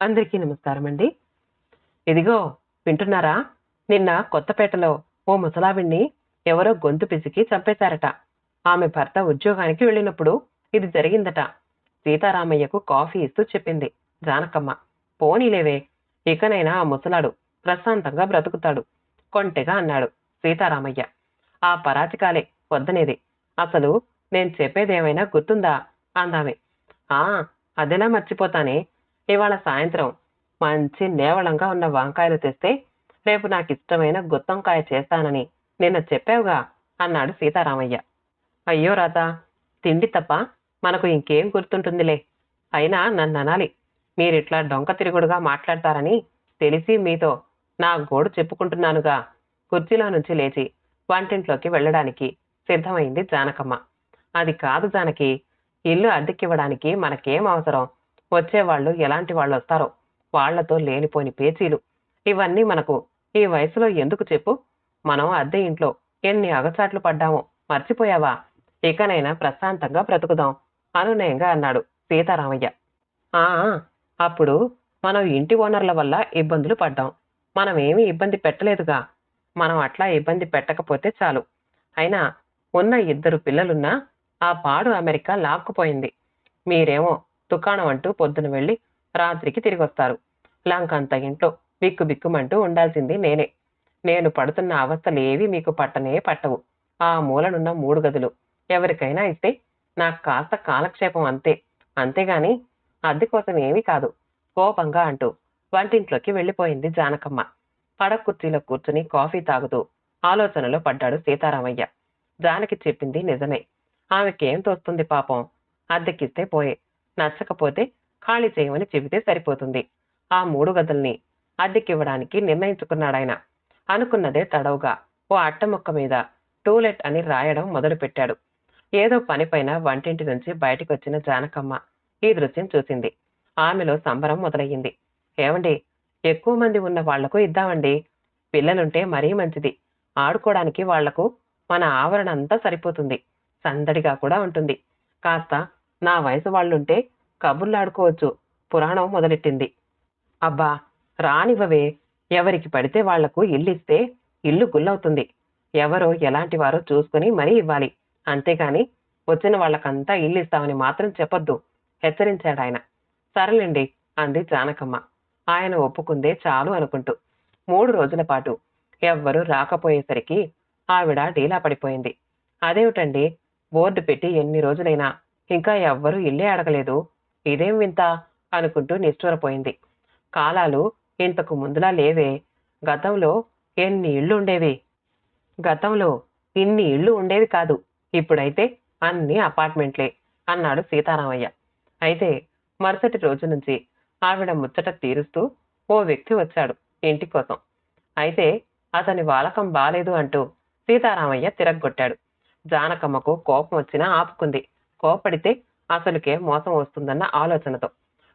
అందరికీ నమస్కారం అండి ఇదిగో వింటున్నారా? నిన్న కొత్తపేటలో ఓ ముసలావిణ్ణి ఎవరో గొంతు పిసికి చంపేశారట. ఆమె భర్త ఉద్యోగానికి వెళ్ళినప్పుడు ఇది జరిగిందట. సీతారామయ్యకు కాఫీ ఇస్తూ చెప్పింది. జానకమ్మ పోనీలేవే ఇకనైనా ఆ ముసలాడు ప్రశాంతంగా బ్రతుకుతాడు కొంటెగా అన్నాడు సీతారామయ్య. ఆ పరాచికాలే వద్దనేది. అసలు నేను చెప్పేదేమైనా గుర్తుందా? అందామె. ఆ అదెలా మర్చిపోతానే ఇవాళ సాయంత్రం మంచి నేవళంగా ఉన్న వంకాయలు తెస్తే రేపు నాకు ఇష్టమైన గుత్తంకాయ చేస్తానని నిన్న చెప్పావుగా అన్నాడు సీతారామయ్య. అయ్యో రాత తిండి తప్ప మనకు ఇంకేం గుర్తుంటుందిలే. అయినా నన్ను అనాలి మీరిట్లా డొంక తిరుగుడుగా మాట్లాడతారని తెలిసి మీతో నా గోడు చెప్పుకుంటున్నానుగా. కుర్చీలో నుంచి లేచి వంటింట్లోకి వెళ్ళడానికి సిద్ధమైంది జానకమ్మ. అది కాదు జానకి ఇల్లు అద్దెకివ్వడానికి మనకేం అవసరం? వచ్చేవాళ్ళు ఎలాంటి వాళ్ళు వస్తారో వాళ్ళతో లేనిపోని పేచీలు. ఇవన్నీ మనకు ఈ వయసులో ఎందుకు చెప్పు? మనం అద్దె ఇంట్లో ఎన్ని అగచాట్లు పడ్డామో మర్చిపోయావా? ఇకనైనా ప్రశాంతంగా బ్రతుకుదాం అనునయంగా అన్నాడు సీతారామయ్య. ఆ అప్పుడు మనం ఇంటి ఓనర్ల వల్ల ఇబ్బందులు పడ్డాం. మనం ఇబ్బంది పెట్టలేదుగా. మనం అట్లా ఇబ్బంది పెట్టకపోతే చాలు. అయినా ఉన్న ఇద్దరు పిల్లలున్నా ఆ పాడు అమెరికా లాక్కుపోయింది. మీరేమో దుకాణం అంటూ పొద్దున వెళ్ళి రాత్రికి తిరిగి వస్తారు లంకంత ఇంట్లో బిక్కు బిక్కుమంటూ ఉండాల్సింది నేనే. నేను పడుతున్న అవస్థలేవి మీకు పట్టనే పట్టవు. ఆ మూలనున్న మూడు గదులు ఎవరికైనా ఇస్తే నాకు కాస్త కాలక్షేపం అంతే. అంతేగాని అద్దె కోసం ఏమీ కాదు. కోపంగా అంటూ వంటింట్లోకి వెళ్ళిపోయింది జానకమ్మ. పడక కుర్చీలో కూర్చుని కాఫీ తాగుతూ ఆలోచనలో పడ్డాడు సీతారామయ్య. జానకి చెప్పింది నిజమే. ఆమెకేం తోస్తుంది పాపం? అద్దెకిస్తే పోయే. నచ్చకపోతే ఖాళీ చేయమని చెబితే సరిపోతుంది. ఆ మూడు గదుల్ని అద్దెకివ్వడానికి నిర్ణయించుకున్నాడాయన. అనుకున్నదే తడవుగా ఓ అట్ట ముక్క మీద టూలెట్ అని రాయడం మొదలుపెట్టాడు. ఏదో పనిపైన వంటింటి నుంచి బయటికి వచ్చిన జానకమ్మ ఈ దృశ్యం చూసింది. ఆమెలో సంబరం మొదలయ్యింది. ఏమండి ఎక్కువ మంది ఉన్న వాళ్ళకు ఇద్దామండి. పిల్లలుంటే మరీ మంచిది. ఆడుకోవడానికి వాళ్ళకు మన ఆవరణ అంతా సరిపోతుంది. సందడిగా కూడా ఉంటుంది. కాస్త నా వయసు వాళ్ళుంటే కబుర్లాడుకోవచ్చు. పురాణం మొదలెట్టింది. అబ్బా రానివ్వవే. ఎవరికి పడితే వాళ్ళకు ఇల్లు ఇస్తే ఇల్లు గుల్లవుతుంది. ఎవరో ఎలాంటి వారో చూసుకుని మరీ ఇవ్వాలి. అంతేగాని వచ్చిన వాళ్ళకంతా ఇల్లు ఇస్తామని మాత్రం చెప్పొద్దు. హెచ్చరించాడాయన. సరేలేండి అంది జానకమ్మ. ఆయన ఒప్పుకుందే చాలు అనుకుంటూ. మూడు రోజుల పాటు ఎవ్వరూ రాకపోయేసరికి ఆవిడ డీలా పడిపోయింది. అదేమిటండి బోర్డు పెట్టి ఎన్ని రోజులైనా ఇంకా ఎవ్వరూ ఇల్లే అడగలేదు. ఇదేం వింత అనుకుంటూ నిష్ఠూరపోయింది. కాలాలు ఇంతకు ముందులా లేవే. గతంలో ఎన్ని ఇళ్ళు ఉండేవి? గతంలో ఇన్ని ఇళ్ళు ఉండేవి కాదు. ఇప్పుడైతే అన్ని అపార్ట్మెంట్లే అన్నాడు సీతారామయ్య. అయితే మరుసటి రోజు నుంచి ఆవిడ ముచ్చట తీరుస్తూ ఓ వ్యక్తి వచ్చాడు ఇంటి కోసం. అయితే అతని వాలకం బాలేదు అంటూ సీతారామయ్య తిరగొట్టాడు జానకమ్మకు కోపం వచ్చినా ఆపుకుంది. కోపడితే అసలుకే మోసం వస్తుందన్న ఆలోచనతో.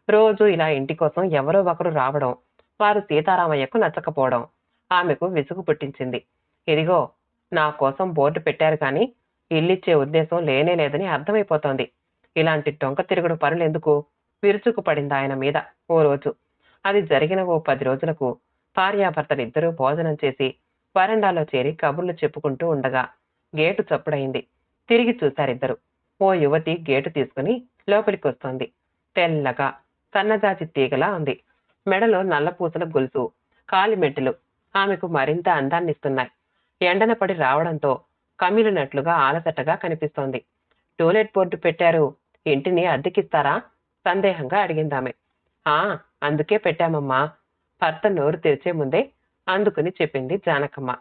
రోజు ఇలా ఇంటి కోసం ఎవరో ఒకరు రావడం వారు సీతారామయ్యకు నచ్చకపోవడం ఆమెకు విసుగు పుట్టించింది. ఇదిగో నా కోసం బోర్డు పెట్టారు కానీ ఇల్లిచ్చే ఉద్దేశం లేనే లేదని అర్థమైపోతోంది. ఇలాంటి టొంక తిరుగుడు పనులెందుకు? విరుచుకు పడింది ఆయన మీద ఓ రోజు. అది జరిగిన ఓ పది రోజులకు భార్యాభర్తలిద్దరూ భోజనం చేసి వరండాలో చేరి కబుర్లు చెప్పుకుంటూ ఉండగా గేటు చప్పుడైంది తిరిగి చూశారిద్దరు. ఓ యువతి గేటు తీసుకుని లోపలికి వస్తోంది తెల్లగా సన్నజాజి తీగలా ఉంది. మెడలో నల్లపూసల గొలుసు కాలిమెట్టులు ఆమెకు మరింత అందాన్నిస్తున్నాయి. ఎండన పడి రావడంతో కమిలినట్లుగా ఆలసటగా కనిపిస్తోంది. టూలెట్ బోర్డు పెట్టారు. ఇంటిని అద్దెకిస్తారా? సందేహంగా అడిగిందామె. ఆ అందుకే పెట్టామమ్మా. భర్త నోరు తెరిచే ముందే అందుకుని చెప్పింది జానకమ్మ.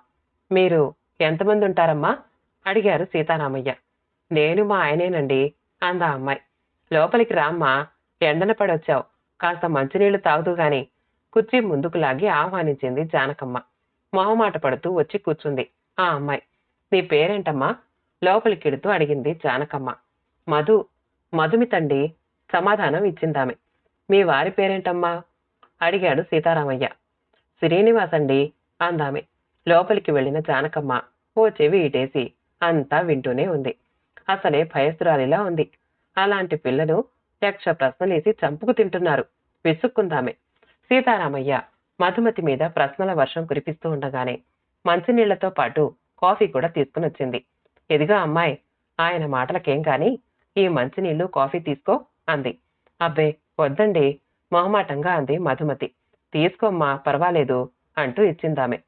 మీరు ఎంతమంది ఉంటారమ్మా అడిగారు సీతారామయ్య. నేను మా ఆయనేనండి అందా అమ్మాయి. లోపలికి రామ్మా ఎండన పడొచ్చావు. కాస్త మంచినీళ్ళు తాగుతూ గాని కుర్చీ ముందుకు లాగి ఆహ్వానించింది జానకమ్మ. మొహమాట పడుతూ వచ్చి కూర్చుంది. ఆ అమ్మాయి నీ పేరేంటమ్మా? లోపలికిడుతూ అడిగింది జానకమ్మ. మధు మధుమితండి సమాధానం ఇచ్చిందామె. మీ వారి పేరేంటమ్మా? అడిగాడు సీతారామయ్య. శ్రీనివాస్ అండి అందామె. లోపలికి వెళ్ళిన జానకమ్మ ఓ చెవి ఇటేసి అంతా వింటూనే ఉంది. అసలే భయసురాలిలా ఉంది. అలాంటి పిల్లలు యక్ష ప్రశ్నలేసి చంపుకు తింటున్నారు. విసుక్కుందామే. సీతారామయ్య మధుమతి మీద ప్రశ్నల వర్షం కురిపిస్తూ ఉండగానే మంచినీళ్ళతో పాటు కాఫీ కూడా తీసుకుని వచ్చింది ఎదిగా అమ్మాయి ఆయన మాటలకేం కాని ఈ మంచినీళ్ళు కాఫీ తీసుకో అంది. అబ్బే వద్దండి మొహమాటంగా అంది మధుమతి. తీసుకోమ్మా పర్వాలేదు అంటూ ఇచ్చిందామె.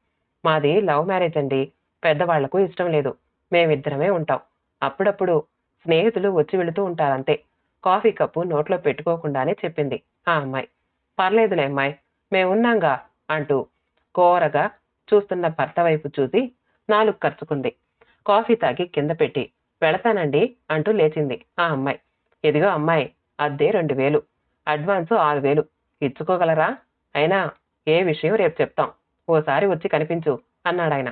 మాది లవ్ మ్యారేజ్ అండి పెద్దవాళ్ళకు ఇష్టం లేదు. మేమిద్దరమే ఉంటాం. అప్పుడప్పుడు స్నేహితులు వచ్చి వెళుతూ ఉంటారంతే. కాఫీ కప్పు నోట్లో పెట్టుకోకుండానే చెప్పింది ఆ అమ్మాయి పర్లేదులే అమ్మాయి మేమున్నాంగా అంటూ కోరగా చూస్తున్న భర్త వైపు చూసి నాలుగు ఖర్చుకుంది కాఫీ తాగి కింద పెట్టి వెళతానండి అంటూ లేచింది ఆ అమ్మాయి. ఇదిగో అమ్మాయి అద్దె రెండు వేలు అడ్వాన్సు ఆరు వేలు ఇచ్చుకోగలరా? అయినా ఏ విషయం రేపు చెప్తాం ఓసారి వచ్చి కనిపించు అన్నాడాయన.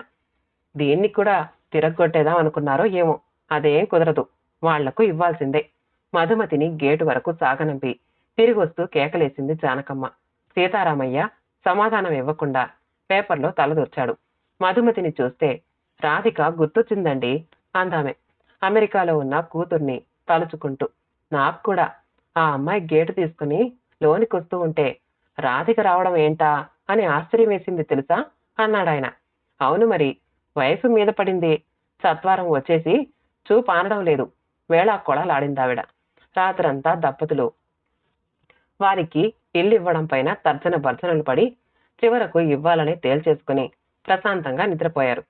దీన్ని కూడా తిరగొట్టేదాం అనుకున్నారో ఏమో అదేం కుదరదు. వాళ్ళకు ఇవ్వాల్సిందే. మధుమతిని గేటు వరకు సాగనంపి. తిరిగొస్తూ కేకలేసింది జానకమ్మ. సీతారామయ్య సమాధానం ఇవ్వకుండా పేపర్లో తలదూర్చాడు మధుమతిని చూస్తే రాధిక గుర్తొచ్చిందండి అందామె. అమెరికాలో ఉన్న కూతుర్ని తలుచుకుంటూ. నాకు కూడా. ఆ అమ్మాయి గేటు తీసుకుని లోనికి వస్తూ ఉంటే రాధిక రావడం ఏంటా అని ఆశ్చర్యం వేసింది తెలుసా? అన్నాడాయన. అవును మరి వయసు మీద పడింది. సత్వారం వచ్చేసి చూపు ఆనడం లేదు. వేళ కొడలాడిందావిడ రాత్రంతా దప్పతులు. వారికి ఇల్లు ఇవ్వడం పైన తర్జన భర్జనలు పడి చివరకు ఇవ్వాలని తేల్చేసుకుని ప్రశాంతంగా నిద్రపోయారు.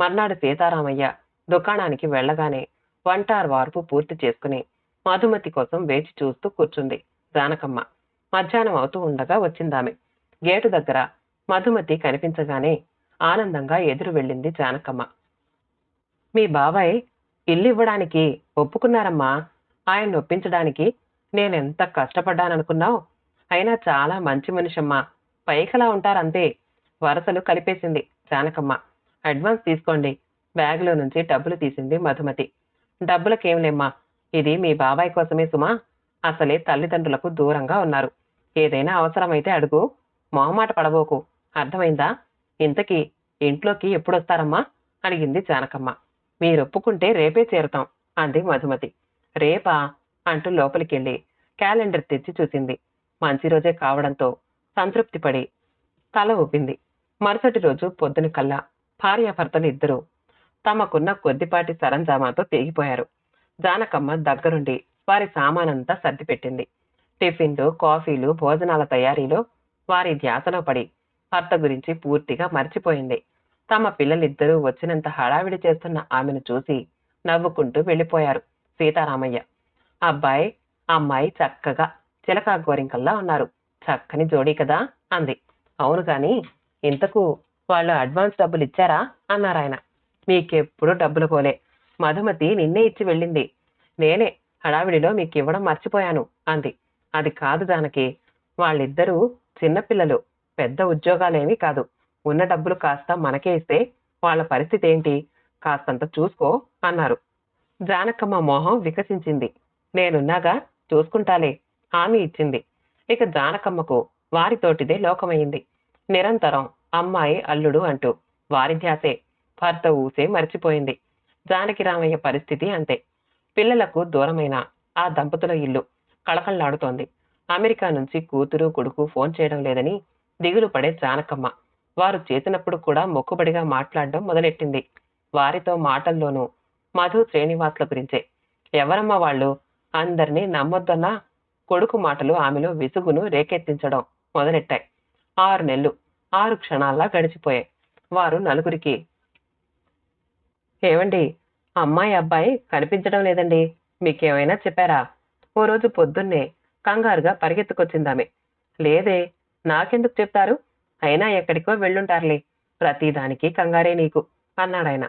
మర్నాడు సీతారామయ్య దుకాణానికి వెళ్ళగానే వంటార్ వార్పు పూర్తి చేసుకుని మధుమతి కోసం వేచి చూస్తూ కూర్చుంది జానకమ్మ. మధ్యాహ్నం అవుతూ ఉండగా వచ్చిందామె. గేటు దగ్గర మధుమతి కనిపించగానే ఆనందంగా ఎదురు వెళ్ళింది జానకమ్మ. మీ బాబాయ్ ఇల్లు ఇవ్వడానికి ఒప్పుకున్నారమ్మా. ఆయన ఒప్పించడానికి నేనెంత కష్టపడ్డాననుకున్నావు? అయినా చాలా మంచి మనిషమ్మా. పైకలా ఉంటారంతే. వరసలు కలిపేసింది జానకమ్మ అడ్వాన్స్ తీసుకోండి. బ్యాగులో నుంచి డబ్బులు తీసింది మధుమతి. డబ్బులకేంలేమ్మా. ఇది మీ బాబాయ్ కోసమే సుమా. అసలే తల్లిదండ్రులకు దూరంగా ఉన్నారు. ఏదైనా అవసరమైతే అడుగు. మొహమాట పడబోకు. అర్థమైందా? ఇంతకీ ఇంట్లోకి ఎప్పుడొస్తారమ్మా? అడిగింది జానకమ్మ మీరొప్పుకుంటే రేపే చేరుతాం అంది మధుమతి. రేపా? అంటూ లోపలికెళ్ళి క్యాలెండర్ తెచ్చి చూసింది. మంచి రోజే కావడంతో సంతృప్తి పడి తల ఊపింది. మరుసటి రోజు పొద్దున కల్లా భార్యాభర్తలు ఇద్దరూ తమకున్న కొద్దిపాటి సరంజామాతో తెగిపోయారు జానకమ్మ దగ్గరుండి వారి సామానంతా సర్దిపెట్టింది. టిఫిన్లు కాఫీలు భోజనాల తయారీలో వారి ధ్యాసలో పడి భర్త గురించి పూర్తిగా మర్చిపోయింది. తమ పిల్లలిద్దరూ వచ్చినంత హడావిడి చేస్తున్న ఆమెను చూసి నవ్వుకుంటూ వెళ్ళిపోయారు సీతారామయ్య. అబ్బాయి అమ్మాయి చక్కగా చిలకా గోరింకల్లా ఉన్నారు. చక్కని జోడీ కదా అంది. అవును గాని ఇంతకు వాళ్ళు అడ్వాన్స్ డబ్బులు ఇచ్చారా? అన్నారాయన మీకెప్పుడు డబ్బులు పోలే. మధుమతి నిన్నే ఇచ్చి వెళ్ళింది. నేనే హడావిడిలో మీకు ఇవ్వడం మర్చిపోయాను అంది. అది కాదు దానికి వాళ్ళిద్దరూ చిన్నపిల్లలు పెద్ద ఉద్యోగాలేమీ కాదు. ఉన్న డబ్బులు కాస్త మనకే ఇస్తే వాళ్ళ పరిస్థితి ఏంటి? కాస్తంత చూసుకో అన్నారు. జానకమ్మ మోహం వికసించింది. నేనున్నాగా? చూసుకుంటాలే హామీ ఇచ్చింది. ఇక జానకమ్మకు వారితోటిదే లోకమైంది. నిరంతరం అమ్మాయి అల్లుడు అంటూ వారి ధ్యాసే. భర్త ఊసే మర్చిపోయింది. జానకి రామయ్య పరిస్థితి అంతే. పిల్లలకు దూరమైన ఆ దంపతుల ఇల్లు కళకళలాడుతోంది. అమెరికా నుంచి కూతురు కొడుకు ఫోన్ చేయడం లేదని దిగులు పడే జానకమ్మ వారు చేసినప్పుడు కూడా మొక్కుబడిగా మాట్లాడడం మొదలెట్టింది. వారితో మాటల్లోనూ మధు శ్రీనివాస్ల గురించే. ఎవరమ్మ వాళ్ళు? అందరినీ నమ్మొద్దన్న కొడుకు మాటలు ఆమెలో విసుగును రేకెత్తించడం మొదలెట్టాయి. ఆరు నెలలు ఆరు క్షణాల్లా గడిచిపోయాయి. వారు నలుగురికి ఏమండి అమ్మాయి అబ్బాయి కనిపించడం లేదండి. మీకేమైనా చెప్పారా? ఓ రోజు పొద్దున్నే కంగారుగా పరిగెత్తుకొచ్చిందామె. లేదే నాకెందుకు చెప్తారు? అయినా ఎక్కడికో వెళ్ళుంటారులే. ప్రతిదానికి కంగారే నీకు అన్నాడాయన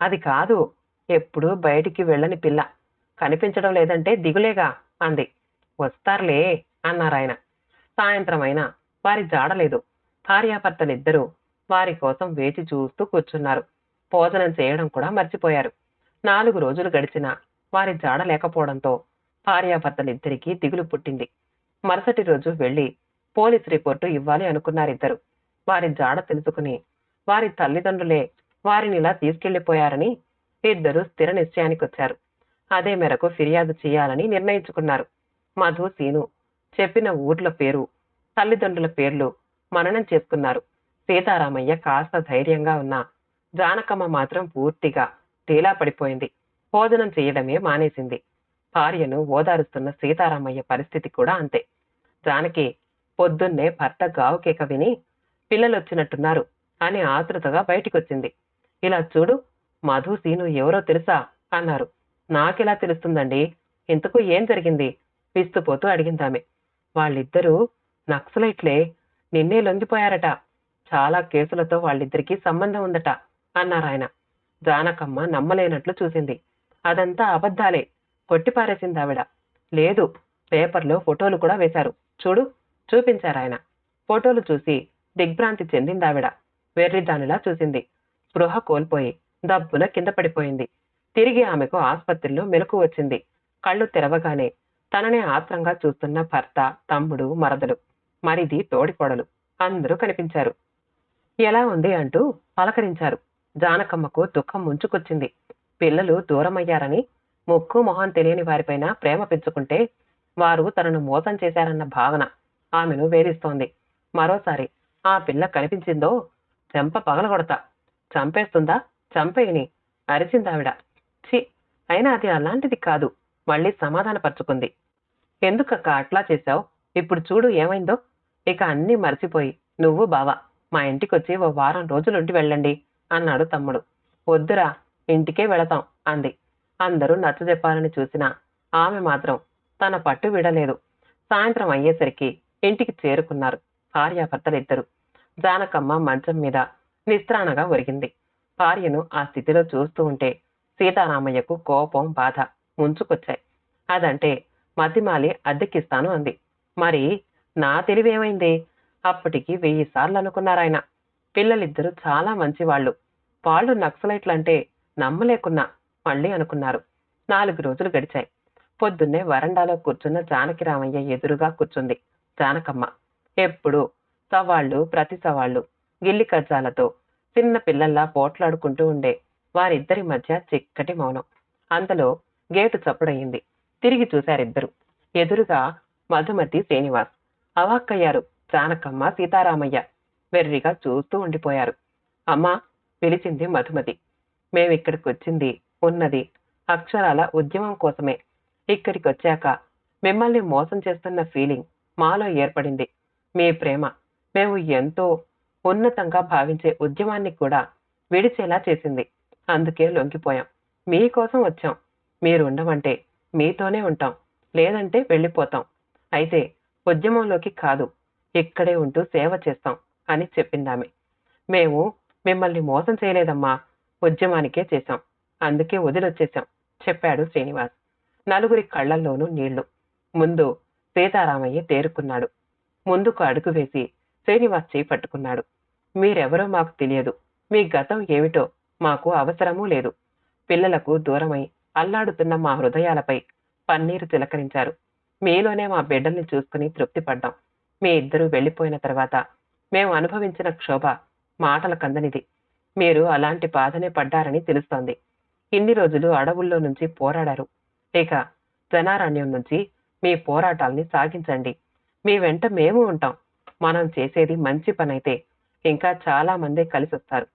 అది కాదు ఎప్పుడూ బయటికి వెళ్ళని పిల్ల. కనిపించడం లేదంటే దిగులేగా అంది. వస్తారులే అన్నారాయన. సాయంత్రం అయినా వారి జాడలేదు భార్యాభర్తలిద్దరూ వారి కోసం వేచి చూస్తూ కూర్చున్నారు. భోజనం చేయడం కూడా మర్చిపోయారు. నాలుగు రోజులు గడిచినా వారి జాడ లేకపోవడంతో భార్యాభర్తలిద్దరికీ దిగులు పుట్టింది. మరుసటి రోజు వెళ్ళి పోలీస్ రిపోర్టు ఇవ్వాలి అనుకున్నారిద్దరు. వారి జాడ తెలుసుకుని వారి తల్లిదండ్రులే వారిని ఇలా తీసుకెళ్ళిపోయారని ఇద్దరు స్థిర నిశ్చయానికి వచ్చారు అదే మేరకు ఫిర్యాదు చేయాలని నిర్ణయించుకున్నారు. మధు సీను చెప్పిన ఊర్ల పేరు తల్లిదండ్రుల పేర్లు మననం చేసుకున్నారు. సీతారామయ్య కాస్త ధైర్యంగా ఉన్నా జానకమ్మ మాత్రం పూర్తిగా తేలా పడిపోయింది. భోజనం చేయడమే మానేసింది. భార్యను ఓదారుస్తున్న సీతారామయ్య పరిస్థితి కూడా అంతే. జానకి పొద్దున్నే భర్త గావుకేక విని పిల్లలు వచ్చినట్టున్నారు అని ఆతృతగా బయటికొచ్చింది. ఇలా చూడు మధు సీను ఎవరో తెలుసా? అన్నారు. నాకెలా తెలుస్తుందండి? ఇంతకు ఏం జరిగింది? విస్తుపోతూ అడిగిందామె. వాళ్ళిద్దరూ నక్సలైట్లే నిన్నే లొంగిపోయారట. చాలా కేసులతో వాళ్ళిద్దరికీ సంబంధం ఉందట అన్నారాయన. జానకమ్మ నమ్మలేనట్లు చూసింది. అదంతా అబద్ధాలే కొట్టిపారేసింది ఆవిడ లేదు పేపర్లో ఫోటోలు కూడా వేశారు. చూడు చూపించారాయన. ఫోటోలు చూసి దిగ్భ్రాంతి చెందిందావిడ వెర్రిదానిలా చూసింది. స్పృహ కోల్పోయి దబ్బున కింద పడిపోయింది. తిరిగి ఆమెకు ఆసుపత్రిలో మెలకు వచ్చింది. కళ్ళు తెరవగానే తననే ఆత్రంగా చూస్తున్న భర్త తమ్ముడు మరదలు. మరిది తోడికోడలు అందరూ కనిపించారు. ఎలా ఉంది అంటూ పలకరించారు. జానకమ్మకు దుఃఖం ముంచుకొచ్చింది. పిల్లలు దూరమయ్యారని ముక్కు మొహం తెలియని వారిపైన ప్రేమ పెంచుకుంటే వారు తనను మోసం చేశారన్న భావన ఆమెను వేధిస్తోంది. మరోసారి ఆ పిల్ల కనిపించిందో చెంప పగలగొడతా. చంపేస్తుందా? చంపేయని. అరిచిందావిడ. ఛీ! అయినా అది అలాంటిది కాదు. మళ్ళీ సమాధానపరుచుకుంది. ఎందుకక్క అట్లా చేశావు? ఇప్పుడు చూడు ఏమైందో. ఇక అన్నీ మర్చిపోయి నువ్వు బావ మా ఇంటికొచ్చి ఓ వారం రోజులుండి వెళ్ళండి అన్నాడు తమ్ముడు. వద్దురా ఇంటికే వెళతాం అంది. అందరూ నచ్చజెప్పాలని చూసినా ఆమె మాత్రం తన పట్టు విడలేదు. సాయంత్రం అయ్యేసరికి ఇంటికి చేరుకున్నారు. భార్యాభర్తలిద్దరూ. జానకమ్మ మంచం మీద నిస్త్రాణగా ఒరిగింది. భార్యను ఆ స్థితిలో చూస్తూ ఉంటే సీతారామయ్యకు కోపం బాధ ముంచుకొచ్చాయి. అదంటే మతిమాలి అద్దెకిస్తాను అంది. మరి నా తెలివేమైంది? అప్పటికి వెయ్యి సార్లు అనుకున్నారాయన పిల్లలిద్దరూ చాలా మంచివాళ్ళు. వాళ్ళు నక్సలైట్లంటే నమ్మలేకున్నా మళ్ళీ అనుకున్నారు. నాలుగు రోజులు గడిచాయి. పొద్దున్నే వరండాలో కూర్చున్న జానకిరామయ్య ఎదురుగా కూర్చుంది. జానకమ్మ ఎప్పుడు సవాళ్ళు ప్రతి సవాళ్ళు గిల్లి కజ్జాలతో చిన్న పిల్లల్లా పోట్లాడుకుంటూ ఉండే వారిద్దరి మధ్య చిక్కటి మౌనం. అంతలో గేటు చప్పుడయింది. తిరిగి చూశారిద్దరు. ఎదురుగా మధుమతి శ్రీనివాస్. అవాక్కయ్యారు చానకమ్మ సీతారామయ్య. వెర్రిగా చూస్తూ ఉండిపోయారు. అమ్మా పిలిచింది మధుమతి. మేమిక్కడికి వచ్చింది ఉన్నది. అక్షరాల ఉద్యమం కోసమే. ఇక్కడికి వచ్చాక మిమ్మల్ని మోసం చేస్తున్న ఫీలింగ్ మాలో ఏర్పడింది. మీ ప్రేమ. మేము ఎంతో ఉన్నతంగా భావించే ఉద్యమాన్ని కూడా విడిచేలా చేసింది. అందుకే లొంగిపోయాం. మీకోసం వచ్చాం. మీరు ఉండమంటే మీతోనే ఉంటాం. లేదంటే వెళ్ళిపోతాం. అయితే ఉద్యమంలోకి కాదు ఇక్కడే ఉంటూ సేవ చేస్తాం అని చెప్పిందామె. మేము మిమ్మల్ని మోసం చేయలేదమ్మా. ఉద్యమానికే చేశాం. అందుకే వదిలొచ్చేశాం చెప్పాడు శ్రీనివాస్. నలుగురి కళ్ళల్లోనూ నీళ్ళు. ముందు సీతారామయ్య తేరుకున్నాడు. ముందుకు అడుగు వేసి శ్రీనివాస్ చేయి పట్టుకున్నాడు మీరెవరో మాకు తెలియదు. మీ గతం ఏమిటో మాకు అవసరమూ లేదు. పిల్లలకు దూరమై అల్లాడుతున్న మా హృదయాలపై పన్నీరు తిలకరించారు. మీలోనే మా బిడ్డల్ని చూసుకుని తృప్తి పడ్డాం మీ ఇద్దరూ వెళ్ళిపోయిన తర్వాత మేము అనుభవించిన క్షోభ మాటల కందనిది. మీరు అలాంటి బాధనే పడ్డారని తెలుస్తోంది. ఇన్ని రోజులు అడవుల్లో నుంచి పోరాడారు. ఇక జనారణ్యం నుంచి మీ పోరాటాల్ని సాగించండి. మీ వెంట మేము ఉంటాం. మనం చేసేది మంచి పనైతే ఇంకా చాలా మంది కలిసి వస్తారు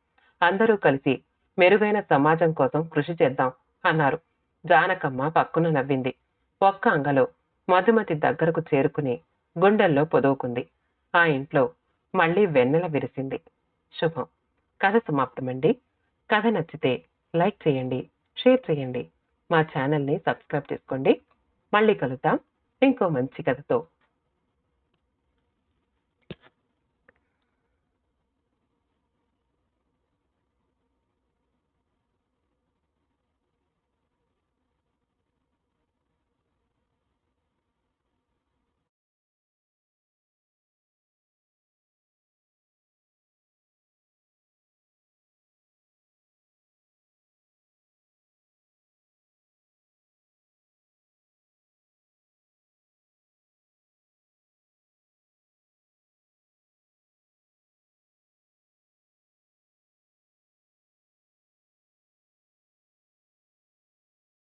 అందరూ కలిసి మెరుగైన సమాజం కోసం కృషి చేద్దాం అన్నారు. జానకమ్మ పక్కున నవ్వింది. ఒక్క అంగలో మధుమతి దగ్గరకు చేరుకుని గుండెల్లో పొదువుకుంది. ఆ ఇంట్లో మళ్ళీ వెన్నెల విరిసింది. శుభం. కథ సమాప్తమండి. కథ నచ్చితే లైక్ చేయండి షేర్ చేయండి. మా ఛానల్ని సబ్స్క్రైబ్ చేసుకోండి. మళ్ళీ కలుద్దాం. ఇంకో మంచి కథతో